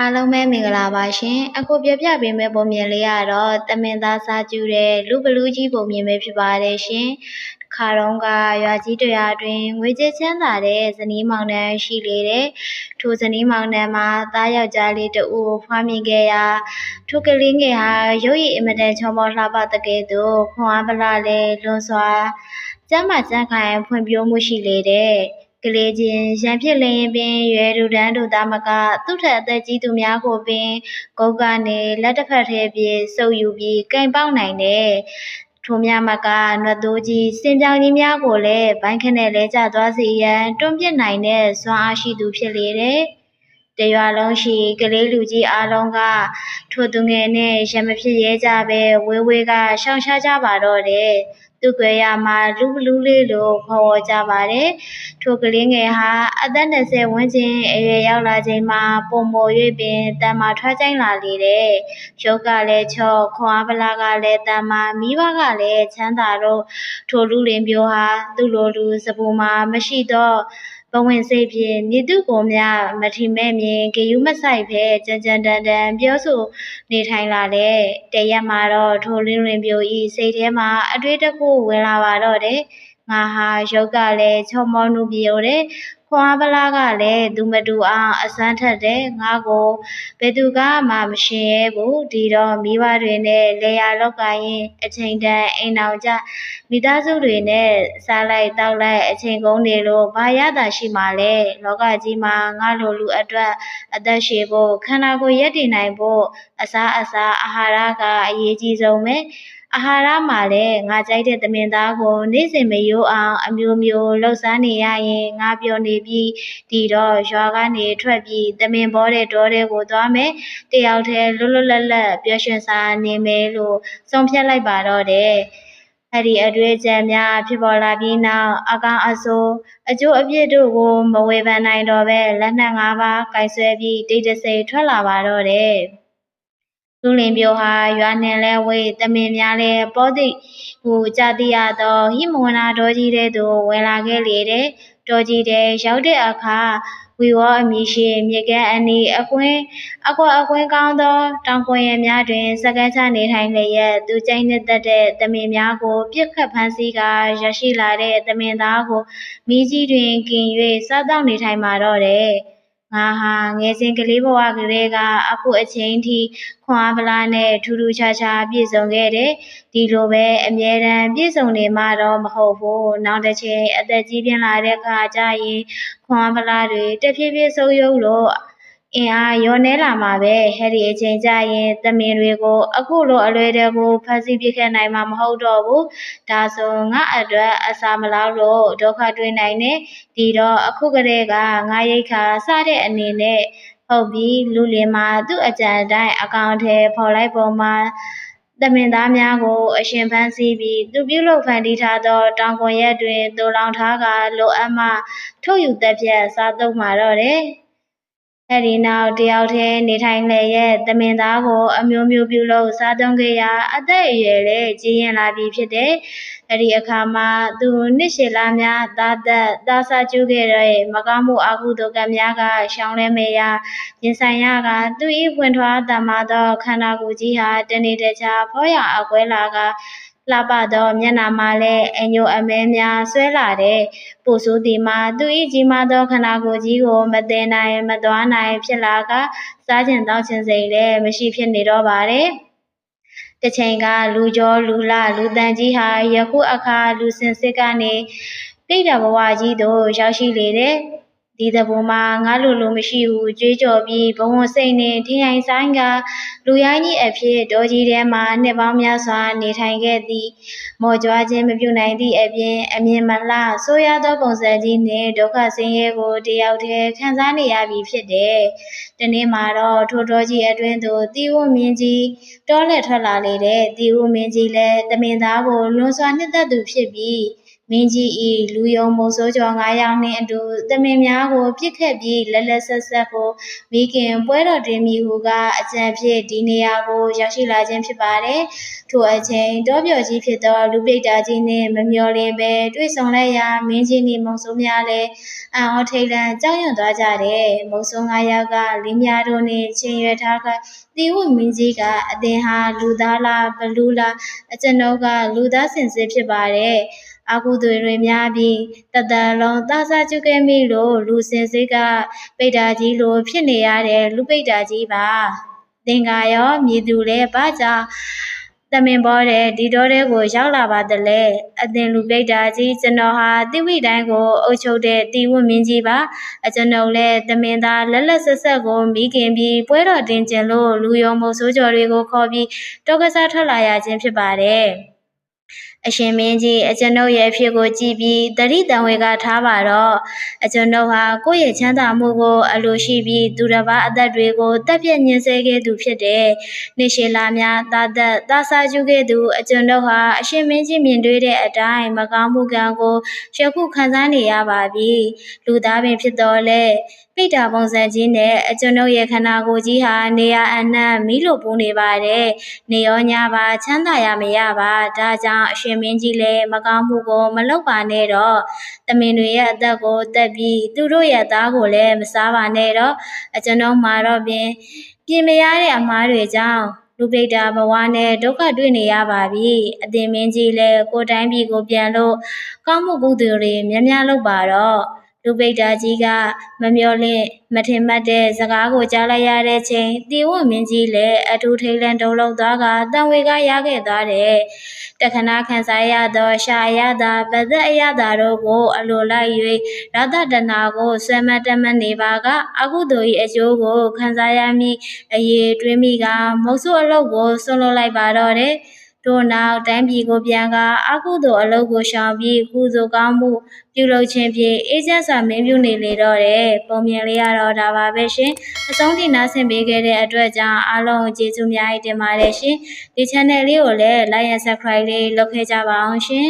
အားလုံးပဲမင်္ဂလာပါရှင်အခုပြပြပေးမယ့်ပုံမြင်လေးကတော့တမင်သားစားကျူတဲ့လူဘလူးကြီးပုံမြင်ပဲဖြစ်ပါတယ်ရှင်တစ်ခါတော့ကရွာကြီးတရွာတွင်ငွေကြေးချမ်းသာတဲ့ဇနီးမောင်နှံရှိလေတဲ့ထိုဇနီးမောင်နှံမှာသားယောက်ျားလေးတဦးဖွားမြင်ခဲ့ရာထိုကလေးငယ်ဟာရုပ်ရည်အင်မတန်ချောမောလှပတဲ့ကဲ့သို့ခွန်အားပလာလေလွန်စွာကျမ်းမာကျမ်းခိုင်ဖွံ့ဖြိုးမှုရှိလေတဲ့ ကလေးချင်းရန်ဖြစ်လျင်ပင်ရွယ်သူတန်းတို့သားမကသူ့ထက်အသက်ကြီးသူများကိုပင်ဂုတ်ကနေလက်တစ်ဖက်ထဲပြေစုပ်ယူပြီးကင်ပေါက်နိုင်တယ်ထိုမြမကနွတ်တိုးကြီးစင်ပြောင်ကြီးများကိုလည်းဘိုင်းခနဲ့လဲကျသွားစေရန်တွန်းပစ်နိုင်တဲ့စွမ်းအားရှိသူဖြစ်လေတယ်တရွာလုံးရှိကလေးလူကြီးအားလုံးကထိုသူငယ်နဲ့ရမဖြစ်ရဲကြပဲဝေးဝေးကရှောင်ရှားကြပါတော့တယ် သူ့ကြွယ်ရမှာလူဘလူးလေးလို့ခေါ်ဝေါ်ကြပါတယ်။ထိုကလေးငယ်ဟာအသက်20ဝန်းကျင်အရွယ်ရောက်လာချိန်မှာပုံမော်၍ပင်တန်မာထွက်ကြိုင်လာလေတဲ့။ရုပ်ကလည်းချော့ခွန်အားပလာကလည်းတန်မာမိဘကလည်းချမ်းသာတော့ထိုလူလင်ပြိုဟာသူ့လိုလူစပူမှာမရှိတော့ ဘဝင်စိတ်ဖြင့်မြေသူကိုမြမထီမဲ့မြင်ဂယုမဆိုင်ဖဲကြံကြံတန်တန်ပြောဆိုနေထိုင်လာတဲ့တရက်မှာတော့ထိုလင်းရင်ပြိုဤစိတ်ထဲမှာအတွေ့တစ်ခုဝင်လာပါတော့တယ်ငါဟာရုပ်ကလည်းချောမောနုပြိုတ ယ်ခွန်အားပလားကလည်းသူမတူအောင်အစမ်းထက်တယ်ငါကိုဘယ်သူကမှမရှင်ရဲဘူးဒီတော့မိဘတွေနဲ့လေယာလောက်ကရင်အချိန်တန်အိမ်အောင်ကြမိသားစုတွေနဲ့စားလိုက်တောက်လိုက်အချိန်ကုန်နေလို့ဘာရတာရှိမှလဲလောကကြီးမှာငါလိုလူအတွက်အသက်ရှည်ဖို့ခန္ဓာကိုယ်ရည်တည်နိုင်ဖို့အစားအစာအာဟာရကအရေးကြီးဆုံးပဲအာဟာရမှာလည်းငါကြိုက်တဲ့သမင်သားကိုနေ့စဉ်မရိုးအောင်အမျိုးမျိုးလှုပ်ရှားနေရရင်ငါပျော်နေပြီးဒီတော့ရွာကနေထွက်ပြီးသမင်ဘောတဲ့တောတဲ့ကိုသွားမယ်တယောက်တည်းလွတ်လွတ်လပ်လပ်ပျော်ရွှင်စွာနေမယ်လို့ဆုံးဖြတ်လိုက်ပါတော့တယ်အဲ့ဒီအတွေ့အကြုံများဖြစ်ပေါ်လာပြီးနောက်အကောင်အဆိုးအကျိုးအပြစ်တို့ကိုမဝေဖန်နိုင်တော့ပဲလက်နက်၅ပါးကင်ဆွဲပြီးတိတ်တဆိတ်ထွက်လာပါတော့တယ်လူလင်ပြိုဟာရွာနှင်လဲဝေးတမင်များလဲပောတိဟူကြတိရသောဟိမဝနာတော်ကြီးတဲ့သို့ဝင်လာခဲ့လေတဲ့ တော်ကြီးတဲ့ရောက်တဲ့အခါဝီဝေါအမည်ရှိမြေကမ်းအနီးအကွင်းအကွက်အကွင်းကောင်းသောတောင်ကွင်ရများတွင်စကန်းချနေထိုင်လျက်သူကျိန်းနှစ်သက်တဲ့တမင်များကိုပြစ်ခတ်ဖမ်းဆီးကရရှိလာတဲ့တမင်သားကိုမိကြီးတွင်ကင်၍စားတောက်နေထိုင်มาတော့တယ် ငါဟာငယ်စဉ်ကလေးဘဝကလေးကအခုအချိန်ထိခွန်အားပလားနဲ့ထူးထူးခြားခြားပြည့်စုံခဲ့တယ်ဒီလိုပဲအမြဲတမ်းပြည့်စုံနေမှတော့မဟုတ်ဘူးနောက်တစ်ချိန်အသက်ကြီးပြင်းလာတဲ့အခါကျရင်ခွန်အားပလားတွေတဖြည်းဖြည်းဆုပ်ယုပ်လို့ အင်အားရောနေလာမှာပဲဟဲ့ဒီအချိန်ကျရင်သမင်တွေကိုအခုလိုအလွယ်တကူဖန်ဆီးပြခဲ့နိုင်မှာမဟုတ်တော့ဘူးဒါဆိုငါအတွက်အစာမလောက်လို့ဒုက္ခတွေ့နိုင်တယ်ဒီတော့အခုကတည်းကငါရိတ်ခါစတဲ့အနေနဲ့ဟုတ်ပြီလူလင်မှာသူ့အကြံအတိုင်းအကောင့်ထဲပေါ်လိုက်ပုံမှာသမင်သားများကိုအရှင်ဖန်းစီပြီးသူပြုလုပ်ဖန်တီးထားသောတောင်ကွန်ရက်တွင်တူလောင်ထားကလိုအပ်မှထုတ်ယူသက်ဖြတ်စားသုံးမှာတော့တယ် အဲဒီနောက်တယောက်တည်းနေထိုင်လျက်သမင်သားကို အမျိုးမျိုးပြုလုပ်စားသုံးခဲ့ရာအသက်အရွယ်လည်းကြီးရင်လာပြီဖြစ်တယ်။အဲဒီအခါမှာသူနှစ်ရှည်လများသားသက်သားစားကျူးခဲ့တဲ့မကောင်းမှုအကုသိုလ်ကံများကရှောင်းလဲမေရာရင်ဆိုင်ရကသူ၏ဖွင့်ထွားတမသောခန္ဓာကိုယ်ကြီးဟာတနေ့တခြားဖောရအကွဲလာက လှပသောမျက်နှာမှာလည်းအညိုအမဲများဆွဲလာတဲ့ပိုဆိုးသည်မှာသူ၏ကြီးမားသောခန္ဓာကိုယ်ကြီးကိုမသိနိုင်မသွားနိုင်ဖြစ်လာကစားခြင်းတောက်ခြင်းစိတ်လည်းမရှိဖြစ်နေတော့ပါတယ်။တစ်ချိန်ကလူကျော်လူလလူတန်ကြီးဟာယခုအခါလူစင်စစ်ကနေတိတ်တဘဝကြီးသို့ရောက်ရှိလေတဲ့ ဒီသဘောမှာငါလိုလိုမရှိဘူးကြွေးကြော်ပြီးဘဝစိတ်နဲ့ထင်းအိုင်ဆိုင်ကလူရိုင်းကြီးအဖြစ်တောကြီးထဲမှာနှစ်ပေါင်းများစွာနေထိုင်ခဲ့သည်မော်ကြွားခြင်းမပြုနိုင်သည့်အပြင်အမြင်မလှဆိုးရသောပုံစံကြီးနှင့်ဒုက္ခဆင်းရဲကိုတယောက်တည်းခံစားနေရပြီဖြစ်တယ်။ဒီနေ့မှာတော့ထိုတောကြီးအတွင်းသို့တီဝမင်းကြီးတောလက်ထွက်လာလေတဲ့တီဝမင်းကြီးလည်းတမင်သားကိုလွန်စွာနှစ်သက်သူဖြစ်ပြီး မင်းကြီးဤလူယုံမိုးစိုးကျော်9ယောက်နှင့်အတူတမင်များကိုပြစ်ခတ်ပြီးလက်လက်ဆက်ဆက်ကိုမိခင်ပွဲတော်တင်မိဟုကအကြံဖြစ်ဒီနေရာကိုရောက်ရှိလာခြင်းဖြစ်ပါတယ်။ထိုအချိန်တောပြော်ကြီးဖြစ်သောလူပိတ်တာကြီးနှင့်မမျော်လင့်ပဲတွေ့ဆုံလိုက်ရာမင်းကြီးနှင့်မုံဆိုးများလည်းအံ့ဩထိတ်လန့်ကြောက်ရွံ့သွားကြတယ်။မုံဆိုး9ယောက်ကလင်းများတို့နှင့်ချင်းရွယ်ထားကတီဝမင်းကြီးကအသင်ဟာလူသားလားဘလူးလားအကျွန်ုပ်ကလူသားစင်စစ်ဖြစ်ပါတယ်။ အာကုသွေတွေများပြီးတတန်လုံးသာစာကျုခဲ့မိလို့လူစင်စစ်ကပိတ်တာကြီးလိုဖြစ်နေရတဲ့လူပိတ်တာကြီးပါသင်္ကာရောမြည်သူလဲဘာကြောင့်တမင်ပေါ်တဲ့ဒီတော်တဲ့ကိုရောက်လာပါတလဲအသင်လူပိတ်တာကြီးကျွန်တော်ဟာတိဝိတိုင်းကိုအုပ်ချုပ်တဲ့တီဝမင်းကြီးပါအကျွန်ုပ်လဲတမင်သားလက်လက်ဆက်ဆက်ကိုမိခင်ပြီးပွဲတော်တင်ကျင်လို့လူယုံမို့ဆိုးကြော်တွေကိုခေါ်ပြီးတောကစားထွက်လာရခြင်းဖြစ်ပါတယ် အရှင်မင်းကြီးအကျွန်ုပ်ရဲ့အဖြစ်ကိုကြည့်ပြီးတတိတံဝေကထားပါတော့အကျွန်ုပ်ဟာကိုယ့်ရဲ့ချမ်းသာမှုကိုအလိုရှိပြီးသူတစ်ပါးအသက်တွေကိုတက်ပြည့်ညှင်းဆဲခဲ့သူဖြစ်တယ်။နေရှိလာများတာသက်တာစာကျုခဲ့သူအကျွန်ုပ်ဟာအရှင်မင်းကြီးမြင်တွေ့တဲ့အတိုင်းမကောင်းမှုကံကိုယခုခံစားနေရပါပြီ။လူသားပင်ဖြစ်တော်လဲ ပိတ္တာပုံစံကြီးနဲ့အကျွန်ုပ်ရဲ့ခန္ဓာကိုယ်ကြီးဟာနေရအနှံ့မီးလိုပူနေပါတယ်။နေရောညပါချမ်းသာရမရပါ။ဒါကြောင့်အရှင်မင်းကြီးလည်းမကောင်းမှုကိုမလုပ်ပါနဲ့တော့။တမင်တွေရဲ့အသက်ကိုတက်ပြီးသူတို့ရဲ့သားကိုလည်းမစားပါနဲ့တော့။အကျွန်ုပ်မှာတော့ပင် ပြင်မရတဲ့အမားတွေကြောင့်လူပိတ်တာဘဝနဲ့ဒုက္ခတွေ့နေရပါပြီ။အသင်မင်းကြီးလည်းကိုယ်တိုင်းပြည်ကိုပြန်လို့ကောင်းမှုကုသိုလ်တွေများများလုပ်ပါတော့။ လူပိတ်တာကြီးကမမျော်လင့်မထင်မှတ်တဲ့စကားကိုကြားလိုက်ရတဲ့ချိန်တီဝမင်းကြီးလည်းအထူးထိတ်လန့်တုန်လှုပ်သွားကတန်ဝေကရခဲ့သွားတယ်။တခဏခံစားရသောရှာရတာဗသက်အရတာတို့ကို အလိုလိုက်၍ရတတနာကိုဆွဲမတ်တက်မတ်နေပါကအကုသိုလ်၏အကျိုးကိုခံစားရမည်အရေးတွင်းမိကမုတ်ဆုအလုပ်ကိုဆွန့်လွတ်လိုက်ပါတော့တယ်။ တို့နောက်တိုင်းပြည်ကိုပြန်ကအကုသိုလ်အလုပ်ကိုရှောင်ပြီးကုသိုလ်ကောင်းမှုပြုလုပ်ခြင်းဖြင့်အေးချမ်းစွာမင်းပြုနေလေတော့တယ်ပုံမြင်လေးရတော့ဒါပါပဲရှင်အဆုံးထိနားဆင်ပေးခဲ့တဲ့အတွက်ကြောင့်အားလုံးကျေးဇူးအများကြီးတင်ပါတယ်ရှင်ဒီ channel လေးကိုလည်း like and subscribe လေးလုပ်ခဲ့ကြပါအောင်ရှင်